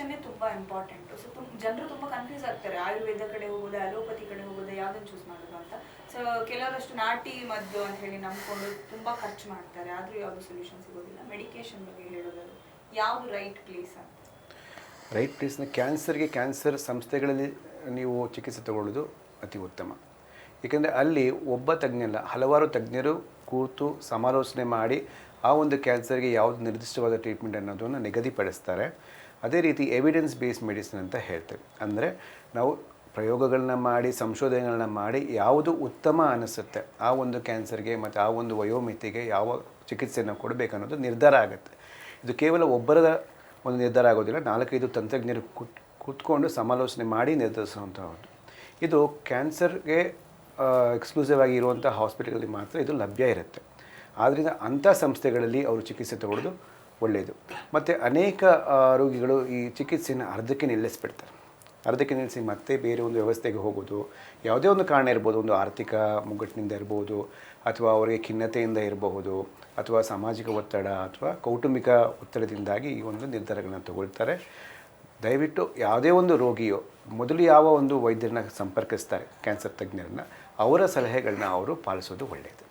ಮೆಡಿಕೇಶನ್ನೇ ತುಂಬ important so ಜನರು ತುಂಬ ಕನ್ಫ್ಯೂಸ್ ಆಗ್ತಾರೆ. ಆಯುರ್ವೇದ ಕಡೆ ಹೋಗೋದೇ ಅಲೋಪತಿ ಕಡೆ ಹೋಗೋದೇ ಯಾವುದನ್ನು ಚೂಸ್ ಮಾಡೋದು ಅಂತ. ಸೊ ಕೆಲವರಷ್ಟು ನಾಟಿ ಮದ್ದು ಅಂತ ಹೇಳಿ ನಂಬ್ಕೊಂಡು ತುಂಬ ಖರ್ಚು ಮಾಡ್ತಾರೆ. ಆದರೂ ಯಾವುದು ಸೊಲ್ಯೂಷನ್ ಸಿಗೋದಿಲ್ಲ. ಮೆಡಿಕೇಶನ್ ಬಗ್ಗೆ ಹೇಳೋದಾದ್ರೆ ಯಾವುದು ರೈಟ್ ಪ್ಲೇಸ್ ಅಂತ. ರೈಟ್ ಪ್ಲೇಸ್ನ ಕ್ಯಾನ್ಸರ್ಗೆ ಕ್ಯಾನ್ಸರ್ ಸಂಸ್ಥೆಗಳಲ್ಲಿ ನೀವು ಚಿಕಿತ್ಸೆ ತಗೊಳ್ಳೋದು ಅತಿ ಉತ್ತಮ. ಏಕೆಂದರೆ ಅಲ್ಲಿ ಒಬ್ಬ ತಜ್ಞಲ್ಲ ಹಲವಾರು ತಜ್ಞರು ಕೂತು ಸಮಾಲೋಚನೆ ಮಾಡಿ ಆ ಒಂದು ಕ್ಯಾನ್ಸರ್ಗೆ ಯಾವುದು ನಿರ್ದಿಷ್ಟವಾದ ಟ್ರೀಟ್ಮೆಂಟ್ ಅನ್ನೋದನ್ನು ನಿಗದಿಪಡಿಸ್ತಾರೆ. ಅದೇ ರೀತಿ ಎವಿಡೆನ್ಸ್ ಬೇಸ್ಡ್ ಮೆಡಿಸಿನ್ ಅಂತ ಹೇಳ್ತೇವೆ. ಅಂದರೆ ನಾವು ಪ್ರಯೋಗಗಳನ್ನ ಮಾಡಿ, ಸಂಶೋಧನೆಗಳನ್ನ ಮಾಡಿ ಯಾವುದು ಉತ್ತಮ ಅನಿಸುತ್ತೆ, ಆ ಒಂದು ಕ್ಯಾನ್ಸರ್ಗೆ ಮತ್ತು ಆ ಒಂದು ವಯೋಮಿತಿಗೆ ಯಾವ ಚಿಕಿತ್ಸೆಯನ್ನು ಕೊಡಬೇಕು ಅನ್ನೋದು ನಿರ್ಧಾರ ಆಗುತ್ತೆ. ಇದು ಕೇವಲ ಒಬ್ಬರ ಒಂದು ನಿರ್ಧಾರ ಆಗೋದಿಲ್ಲ, ನಾಲ್ಕೈದು ತಂತ್ರಜ್ಞರು ಕೂತ್, ಕೂತ್ಕೊಂಡು ಸಮಾಲೋಚನೆ ಮಾಡಿ ನಿರ್ಧರಿಸುವಂಥದ್ದು ಇದು ಕ್ಯಾನ್ಸರ್ಗೆ ಎಕ್ಸ್ಕ್ಲೂಸಿವ್ ಆಗಿ ಇರುವಂಥ ಹಾಸ್ಪಿಟಲ್ಗಳಲ್ಲಿ ಮಾತ್ರ ಇದು ಲಭ್ಯ ಇರುತ್ತೆ. ಆದ್ದರಿಂದ ಅಂಥ ಸಂಸ್ಥೆಗಳಲ್ಲಿ ಅವರು ಚಿಕಿತ್ಸೆ ತಗೊಳ್ಳೋದು ಒಳ್ಳೆಯದು ಮತ್ತು ಅನೇಕ ರೋಗಿಗಳು ಈ ಚಿಕಿತ್ಸೆಯನ್ನು ಅರ್ಧಕ್ಕೆ ನಿಲ್ಲಿಸ್ಬಿಡ್ತಾರೆ. ಅರ್ಧಕ್ಕೆ ನಿಲ್ಲಿಸಿ ಮತ್ತೆ ಬೇರೆ ಒಂದು ವ್ಯವಸ್ಥೆಗೆ ಹೋಗೋದು, ಯಾವುದೇ ಒಂದು ಕಾರಣ ಇರ್ಬೋದು, ಒಂದು ಆರ್ಥಿಕ ಮುಗ್ಗಟ್ಟಿನಿಂದ ಇರ್ಬೋದು, ಅಥವಾ ಅವರಿಗೆ ಖಿನ್ನತೆಯಿಂದ ಇರಬಹುದು, ಅಥವಾ ಸಾಮಾಜಿಕ ಒತ್ತಡ, ಅಥವಾ ಕೌಟುಂಬಿಕ ಒತ್ತಡದಿಂದಾಗಿ ಈ ಒಂದು ನಿರ್ಧಾರಗಳನ್ನು ತಗೊಳ್ತಾರೆ. ದಯವಿಟ್ಟು ಯಾವುದೇ ಒಂದು ರೋಗಿಯು ಮೊದಲು ಯಾವ ಒಂದು ವೈದ್ಯರನ್ನ ಸಂಪರ್ಕಿಸ್ತಾರೆ, ಕ್ಯಾನ್ಸರ್ ತಜ್ಞರನ್ನ, ಅವರ ಸಲಹೆಗಳನ್ನ ಅವರು ಪಾಲಿಸೋದು ಒಳ್ಳೆಯದು